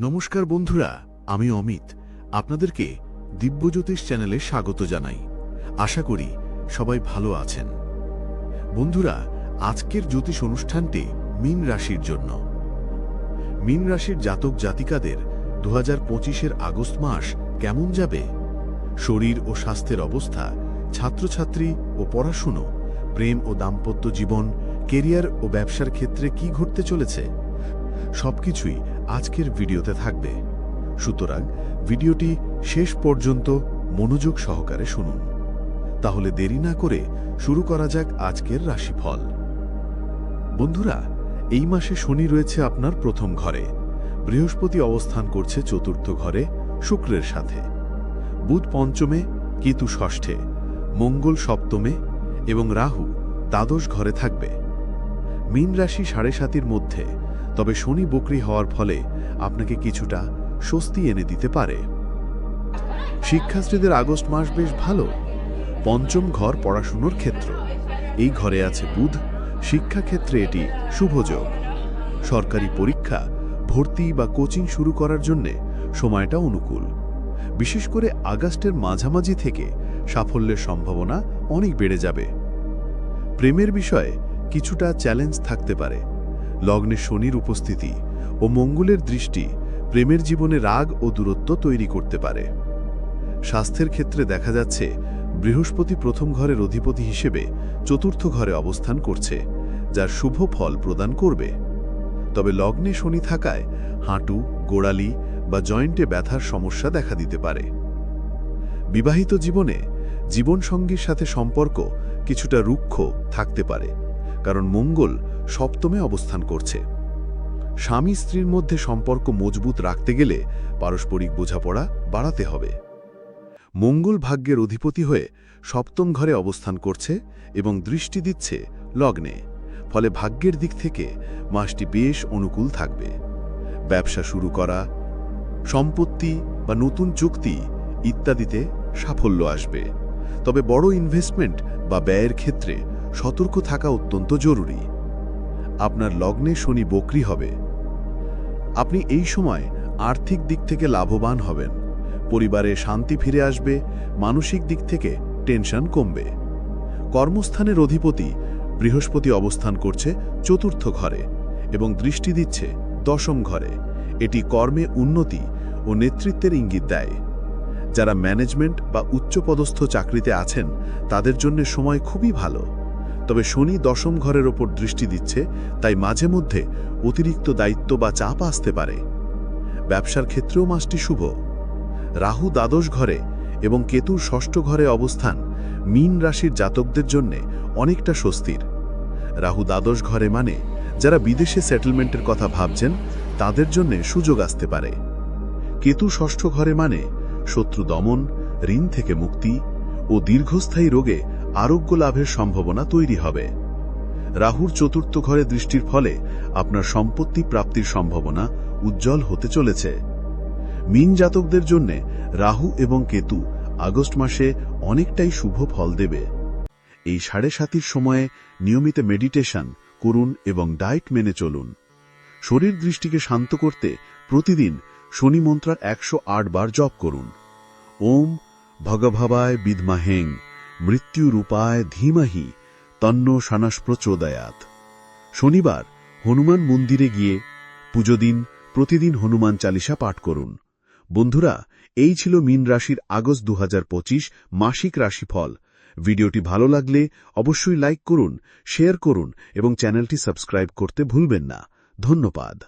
নমস্কার বন্ধুরা, আমি অমিত। আপনাদেরকে দিব্যজ্যোতিষ চ্যানেলে স্বাগত জানাই। আশা করি সবাই ভালো আছেন। বন্ধুরা, আজকের জ্যোতিষ অনুষ্ঠানটি মীন রাশির জন্য। মীন রাশির জাতক জাতিকাদের দু হাজার পঁচিশের আগস্ট মাস কেমন যাবে? শরীর ও স্বাস্থ্যের অবস্থা, ছাত্রছাত্রী ও পড়াশুনো, প্রেম ও দাম্পত্য জীবন, কেরিয়ার ও ব্যবসার ক্ষেত্রে কি ঘটতে চলেছে? সবকিছুই আজকের ভিডিওতে থাকবে। সুতরাং ভিডিওটি শেষ পর্যন্ত মনোযোগ সহকারে শুনুন। তাহলে দেরি না করে শুরু করা যাক আজকের রাশিফল। বন্ধুরা, এই মাসে শনি রয়েছে আপনার প্রথম ঘরে। বৃহস্পতি অবস্থান করছে চতুর্থ ঘরে শুক্রের সাথে। বুধ পঞ্চমে, কেতু ষষ্ঠে, মঙ্গল সপ্তমে এবং রাহু দ্বাদশ ঘরে থাকবে। মীন রাশি সাড়ে সাতির মধ্যে। তবে শনি বকরি হওয়ার ফলে আপনাকে কিছুটা স্বস্তি এনে দিতে পারে। শিক্ষার্থীদের আগস্ট মাস বেশ ভালো। পঞ্চম ঘর পড়াশুনোর ক্ষেত্র। এই ঘরে আছে বুধ। শিক্ষাক্ষেত্রে এটি শুভযোগ সরকারি পরীক্ষা, ভর্তি বা কোচিং শুরু করার জন্যে সময়টা অনুকূল। বিশেষ করে আগস্টের মাঝামাঝি থেকে সাফল্যের সম্ভাবনা অনেক বেড়ে যাবে। প্রেমের বিষয়ে কিছুটা চ্যালেঞ্জ থাকতে পারে। লগ্নে শনির উপস্থিতি ও মঙ্গলের দৃষ্টি প্রেমের জীবনে রাগ ও দূরত্ব তৈরি করতে পারে। স্বাস্থ্যের ক্ষেত্রে দেখা যাচ্ছে, বৃহস্পতি প্রথম ঘরের অধিপতি হিসেবে চতুর্থ ঘরে অবস্থান করছে, যার শুভ ফল প্রদান করবে। তবে লগ্নে শনি থাকায় হাঁটু, গোড়ালি বা জয়েন্টে ব্যথার সমস্যা দেখা দিতে পারে। বিবাহিত জীবনে জীবনসঙ্গীর সাথে সম্পর্ক কিছুটা রুক্ষ থাকতে পারে, কারণ মঙ্গল সপ্তমে অবস্থান করছে। স্বামী স্ত্রীর মধ্যে সম্পর্ক মজবুত রাখতে গেলে পারস্পরিক বোঝাপড়া বাড়াতে হবে। মঙ্গল ভাগ্যের অধিপতি হয়ে সপ্তম ঘরে অবস্থান করছে এবং দৃষ্টি দিচ্ছে লগ্নে, ফলে ভাগ্যের দিক থেকে মাসটি বেশ অনুকূল থাকবে। ব্যবসা শুরু করা, সম্পত্তি বা নতুন চুক্তি ইত্যাদিতে সাফল্য আসবে। তবে বড় ইনভেস্টমেন্ট বা ব্যয়ের ক্ষেত্রে সতর্ক থাকা অত্যন্ত জরুরি। আপনার লগ্নে শনি বকরি হবে। আপনি এই সময় আর্থিক দিক থেকে লাভবান হবেন। পরিবারে শান্তি ফিরে আসবে, মানসিক দিক থেকে টেনশন কমবে। কর্মস্থানের অধিপতি বৃহস্পতি অবস্থান করছে চতুর্থ ঘরে এবং দৃষ্টি দিচ্ছে দশম ঘরে। এটি কর্মে উন্নতি ও নেতৃত্বের ইঙ্গিত দেয়। যারা ম্যানেজমেন্ট বা উচ্চপদস্থ চাকরিতে আছেন, তাদের জন্য সময় খুবই ভালো। তবে শনি দশম ঘরের ওপর দৃষ্টি দিচ্ছে, তাই মাঝে মধ্যে অতিরিক্ত দায়িত্ব বা চাপ আসতে পারে। ব্যবসার ক্ষেত্রেও মাসটি শুভ। রাহু দ্বাদশ ঘরে এবং কেতুর ষষ্ঠ ঘরে অবস্থান মীন রাশির জাতকদের জন্য অনেকটা স্বস্তির। রাহু দ্বাদশ ঘরে মানে যারা বিদেশে সেটেলমেন্টের কথা ভাবছেন, তাদের জন্য সুযোগ আসতে পারে। কেতু ষষ্ঠ ঘরে মানে শত্রু দমন, ঋণ থেকে মুক্তি ও দীর্ঘস্থায়ী রোগে আরোগ্য লাভের সম্ভাবনা তৈরি হবে। রাহুর চতুর্থ ঘরে দৃষ্টির ফলে আপনার সম্পত্তি প্রাপ্তির সম্ভাবনা উজ্জ্বল হতে চলেছে। মিন জাতকদের জন্য রাহু এবং কেতু আগস্ট মাসে অনেকটাই শুভ ফল দেবে। এই সাড়ে সাতির সময়ে নিয়মিত মেডিটেশন করুন এবং ডায়েট মেনে চলুন। শরীর দৃষ্টিকে শান্ত করতে প্রতিদিন শনি মন্ত্রার একশো আট বার জপ করুন। ওম ভগভবায় বিদ্মাহেং মৃত্যুরূপায় ধীমাহি তন্ন সানাস প্রচোদয়াত। শনিবার হনুমান মন্দিরে গিয়ে পুজো দিন, প্রতিদিন হনুমান চালিসা পাঠ করুন। বন্ধুরা, এই ছিল মীন রাশির আগস্ট দু হাজার পঁচিশ মাসিক রাশিফল। ভিডিওটি ভালো লাগলে অবশ্যই লাইক করুন, শেয়ার করুন এবং চ্যানেলটি সাবস্ক্রাইব করতে ভুলবেন না। ধন্যবাদ।